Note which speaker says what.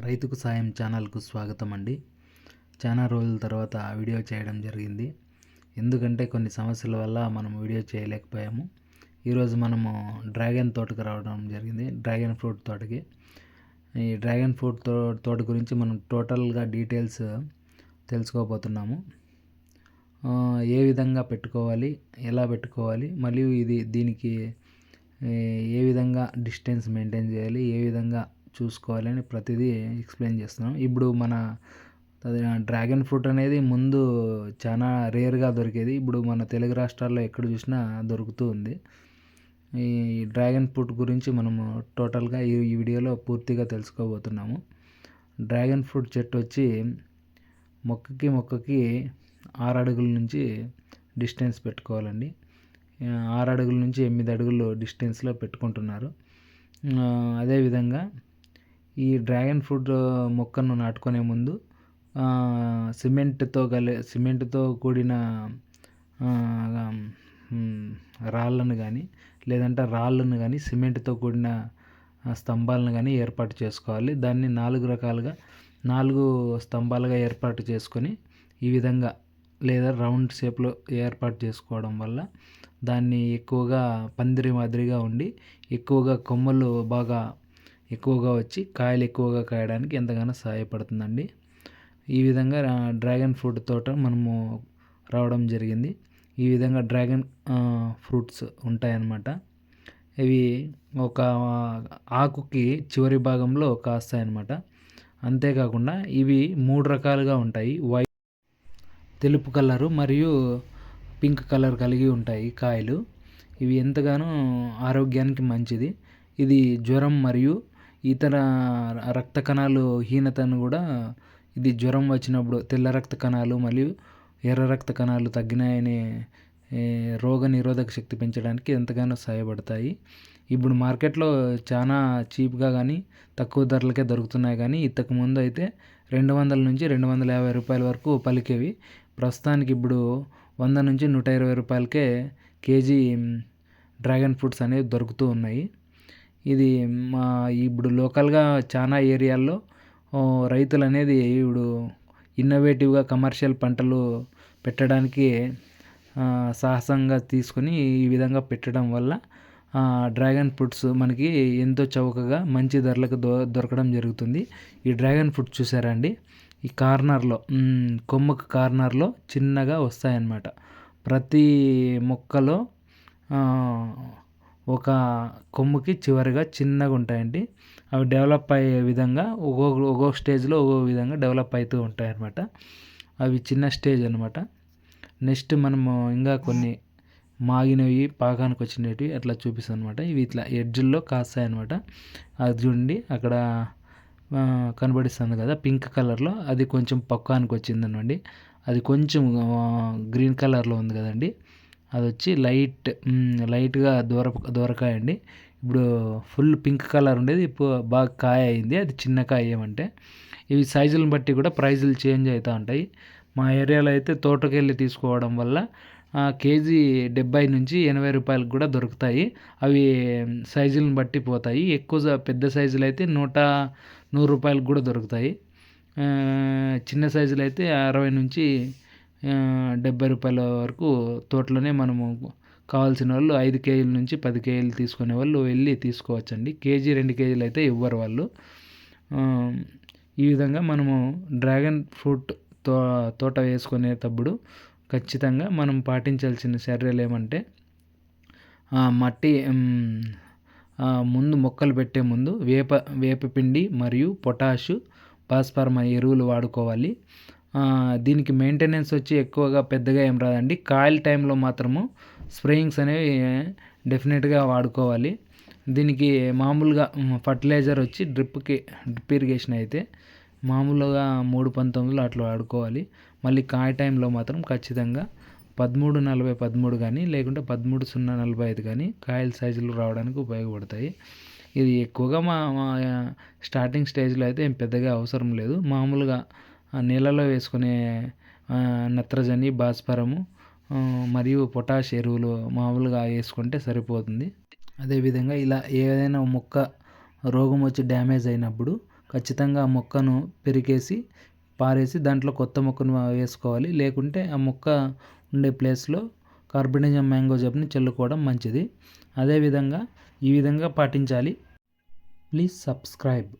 Speaker 1: రైతుకు సాయం ఛానల్కు స్వాగతం అండి చాలా రోజుల తర్వాత వీడియో చేయడం జరిగింది. ఎందుకంటే కొన్ని సమస్యల వల్ల మనం వీడియో చేయలేకపోయాము. ఈరోజు మనము డ్రాగన్ తోటకు రావడం జరిగింది. డ్రాగన్ ఫ్రూట్ తోటకి. ఈ డ్రాగన్ ఫ్రూట్తో తోట గురించి మనం టోటల్గా డీటెయిల్స్ తెలుసుకోబోతున్నాము. ఏ విధంగా పెట్టుకోవాలి? ఎలా పెట్టుకోవాలి? మరియు ఇది దీనికి ఏ విధంగా డిస్టెన్స్ మెయింటైన్ చేయాలి? ఏ విధంగా చూసుకోవాలని ప్రతిదీ ఎక్స్ప్లెయిన్ చేస్తున్నాం. ఇప్పుడు మన డ్రాగన్ ఫ్రూట్ అనేది ముందు చాలా రేర్గా దొరికేది. ఇప్పుడు మన తెలుగు రాష్ట్రాల్లో ఎక్కడ చూసినా దొరుకుతూ ఉంది. ఈ డ్రాగన్ ఫ్రూట్ గురించి మనము టోటల్గా ఈ ఈ వీడియోలో పూర్తిగా తెలుసుకోబోతున్నాము. డ్రాగన్ ఫ్రూట్ చెట్టు వచ్చి మొక్కకి మొక్కకి ఆరు అడుగుల నుంచి డిస్టెన్స్ పెట్టుకోవాలండి. ఆరు అడుగుల నుంచి ఎనిమిది అడుగులు డిస్టెన్స్లో పెట్టుకుంటున్నారు. అదేవిధంగా ఈ డ్రాగన్ ఫ్రూట్ మొక్కను నాటుకునే ముందు సిమెంట్తో కలి సిమెంట్తో కూడిన రాళ్ళను కానీ లేదంటే రాళ్ళను కానీ సిమెంట్తో కూడిన స్తంభాలను కానీ ఏర్పాటు చేసుకోవాలి. దాన్ని నాలుగు రకాలుగా నాలుగు స్తంభాలుగా ఏర్పాటు చేసుకొని ఈ విధంగా లేదా రౌండ్ షేప్లో ఏర్పాటు చేసుకోవడం వల్ల దాన్ని ఎక్కువగా పందిరి మాదిరిగా ఉండి ఎక్కువగా కొమ్మలు బాగా ఎక్కువగా వచ్చి కాయలు ఎక్కువగా కాయడానికి ఎంతగానో సహాయపడుతుందండి. ఈ విధంగా డ్రాగన్ ఫ్రూట్ తోట మనము రావడం జరిగింది. ఈ విధంగా డ్రాగన్ ఫ్రూట్స్ ఉంటాయన్నమాట. ఇవి ఒక ఆకుకి చివరి భాగంలో కాస్తాయన్నమాట. అంతేకాకుండా ఇవి మూడు రకాలుగా ఉంటాయి. వైట్ తెలుపు కలరు మరియు పింక్ కలర్ కలిగి ఉంటాయి కాయలు. ఇవి ఎంతగానో ఆరోగ్యానికి మంచిది. ఇది జ్వరం మరియు ఇతర రక్త కణాలు హీనతను కూడా ఇది జ్వరం వచ్చినప్పుడు తెల్ల రక్త కణాలు మరియు ఎర్ర రక్త కణాలు తగ్గినాయని రోగ నిరోధక శక్తి పెంచడానికి ఎంతగానో సహాయపడతాయి. ఇప్పుడు మార్కెట్లో చాలా చీప్గా కానీ తక్కువ ధరలకే దొరుకుతున్నాయి కానీ ఇంతకు ముందు అయితే రెండు వందల నుంచి రెండు వందల యాభై రూపాయల వరకు పలికేవి. ప్రస్తుతానికి ఇప్పుడు వంద నుంచి నూట ఇరవై రూపాయలకే కేజీ డ్రాగన్ ఫ్రూట్స్ అనేవి దొరుకుతూ ఉన్నాయి. ఇది మా ఇప్పుడు లోకల్గా చాలా ఏరియాల్లో రైతులు అనేది ఇప్పుడు ఇన్నోవేటివ్గా కమర్షియల్ పంటలు పెట్టడానికి సాహసంగా తీసుకొని ఈ విధంగా పెట్టడం వల్ల డ్రాగన్ ఫ్రూట్స్ మనకి ఎంతో చౌకగా మంచి ధరలకు దొ దొరకడం జరుగుతుంది. ఈ డ్రాగన్ ఫ్రూట్ చూసారా అండి? ఈ కార్నర్లో కొమ్మకు కార్నర్లో చిన్నగా వస్తాయన్నమాట. ప్రతి మొక్కలో ఒక కొమ్ముకి చివరిగా చిన్నగా ఉంటాయండి. అవి డెవలప్ అయ్యే విధంగా ఒక్కొక్క ఒక్కొక్క స్టేజ్లో ఒక్కొక్క విధంగా డెవలప్ అవుతూ ఉంటాయి అన్నమాట అవి చిన్న స్టేజ్ అనమాట నెక్స్ట్ మనము ఇంకా కొన్ని మాగినవి పాకానికి వచ్చినవి అట్లా చూపిస్తాను అనమాట ఇవి ఇట్లా ఎడ్జ్ల్లో కాస్తాయి అనమాట అది చూడండి అక్కడ కనబడిస్తుంది కదా పింక్ కలర్లో. అది కొంచెం పక్వానికి వచ్చిందనండి అది కొంచెం గ్రీన్ కలర్లో ఉంది కదండి. అది వచ్చి లైట్ లైట్గా దూర దూరకాయ అండి ఇప్పుడు ఫుల్ పింక్ కలర్ ఉండేది ఇప్పుడు బాగా కాయ అయింది అది చిన్న కాయ ఏమంటే ఇవి సైజులను బట్టి కూడా ప్రైజులు చేంజ్ అవుతూ ఉంటాయి. మా ఏరియాలో అయితే తోటకెళ్ళి తీసుకోవడం వల్ల కేజీ డెబ్బై నుంచి ఎనభై రూపాయలకు కూడా దొరుకుతాయి. అవి సైజులను బట్టి పోతాయి. ఎక్కువ పెద్ద సైజులు అయితే నూట నూరు రూపాయలకు కూడా దొరుకుతాయి. చిన్న సైజులు అయితే అరవై నుంచి డెబ్బై రూపాయల వరకు తోటలోనే మనము కావాల్సిన వాళ్ళు ఐదు కేజీల నుంచి పది కేజీలు తీసుకునే వాళ్ళు వెళ్ళి తీసుకోవచ్చండి. కేజీ రెండు కేజీలు అయితే ఇవ్వరు వాళ్ళు. ఈ విధంగా మనము డ్రాగన్ ఫ్రూట్తో తోట వేసుకునేటప్పుడు ఖచ్చితంగా మనం పాటించాల్సిన చర్యలు ఏమంటే మట్టి ముందు మొక్కలు పెట్టే ముందు వేప వేపపిండి మరియు పొటాషు భాస్పరమ ఎరువులు వాడుకోవాలి. దీనికి మెయింటెనెన్స్ వచ్చి ఎక్కువగా పెద్దగా ఏం రాదండి. కాయల టైంలో మాత్రము స్ప్రేయింగ్స్ అనేవి డెఫినెట్గా వాడుకోవాలి. దీనికి మామూలుగా ఫర్టిలైజర్ వచ్చి డ్రిప్కి డ్రిప్ ఇరిగేషన్ అయితే మామూలుగా మూడు పంతొమ్మిదిలో అట్లా వాడుకోవాలి. మళ్ళీ కాయ టైంలో మాత్రం ఖచ్చితంగా పదమూడు నలభై పదమూడు కానీ లేకుంటే పదమూడు సున్నా నలభై ఐదు కానీ కాయల సైజులు రావడానికి ఉపయోగపడతాయి. ఇది ఎక్కువగా మా మా స్టార్టింగ్ స్టేజ్లో అయితే ఏం పెద్దగా అవసరం లేదు. మామూలుగా నీళ్ళలో వేసుకునే నత్రజని భాస్వరము మరియు పొటాష్ ఎరువులు మామూలుగా వేసుకుంటే సరిపోతుంది. అదేవిధంగా ఇలా ఏదైనా మొక్క రోగం వచ్చి డ్యామేజ్ అయినప్పుడు ఖచ్చితంగా ఆ మొక్కను పెరికేసి పారేసి దాంట్లో కొత్త మొక్కను వేసుకోవాలి. లేకుంటే ఆ మొక్క ఉండే ప్లేస్లో కార్బనిజం మ్యాంగో జబ్ని చల్లుకోవడం మంచిది. అదేవిధంగా ఈ విధంగా పాటించాలి. Please subscribe.